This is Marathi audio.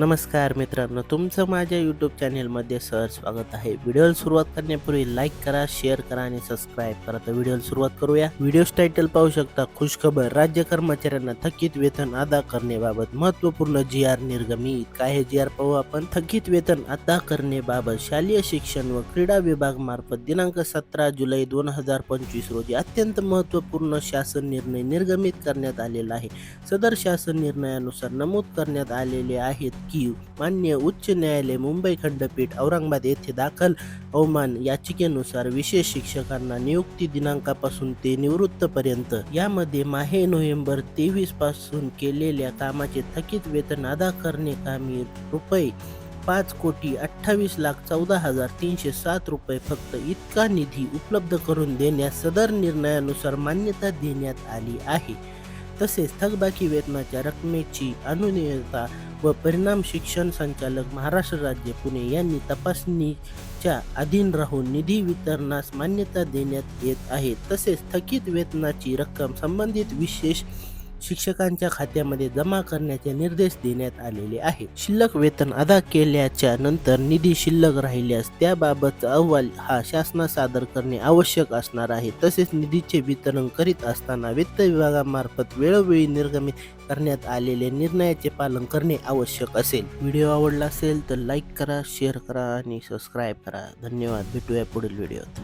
नमस्कार मित्रांनो तुमचं माझ्या यूट्यूब चॅनेलमध्ये सहज स्वागत आहे. व्हिडिओला सुरुवात करण्यापूर्वी लाईक करा शेअर करा आणि सबस्क्राईब करा. तर व्हिडिओला सुरुवात करूया. व्हिडिओ टायटल पाहू शकता खुशखबर राज्य कर्मचाऱ्यांना थकीत वेतन अदा करण्याबाबत महत्त्वपूर्ण जी आर निर्गमित काय हे जी आर पाहू आपण? थकीत वेतन अदा करण्याबाबत शालेय शिक्षण व क्रीडा विभाग मार्फत दिनांक सतरा जुलै दोन हजार पंचवीस रोजी अत्यंत महत्त्वपूर्ण शासन निर्णय निर्गमित करण्यात आलेला आहे. सदर शासन निर्णयानुसार नमूद करण्यात आलेले आहेत. की मान्य उच्च न्यायालय मुंबई खंडपीठ औरंगाबाद येथे दाखल अवमान याचिकेनुसार विशेष शिक्षकांना नियुक्ती दिनांकापासून ते निवृत्तपर्यंत. यामध्ये माहे नोव्हेंबर तेवीसपासून केलेल्या कामाचे थकीत वेतन अदा करणे कामी रुपये पाच कोटी अठ्ठावीस लाख चौदा हजार तीनशे सात रुपये फक्त इतका निधी उपलब्ध करून देण्यास सदर निर्णयानुसार मान्यता देण्यात आली आहे. तसेच थकबाकी वेतनाच्या रकमेची अनुनियता व परिणाम शिक्षण संचालक महाराष्ट्र राज्य पुणे यांनी तपासणीच्या अधीन राहून निधी वितरणास मान्यता देण्यात येत आहे. तसेच थकीत वेतनाची रक्कम संबंधित विशेष शिक्षकांच्या खात्यामध्ये जमा करण्याचे निर्देश देण्यात आलेले आहे शिल्लक वेतन अदा केल्याच्यानंतर निधी शिल्लक राहिल्यास त्याबाबतचा अहवाल हा शासनास सादर करणे आवश्यक असणार आहे. तसेच निधीचे वितरण करीत असताना वित्त विभागामार्फत वेळोवेळी निर्गमित करण्यात आलेले निर्णयाचे पालन करणे आवश्यक असेल. व्हिडिओ आवडला असेल तर लाईक करा शेअर करा आणि सबस्क्राईब करा. धन्यवाद. भेटूया पुढील व्हिडिओत.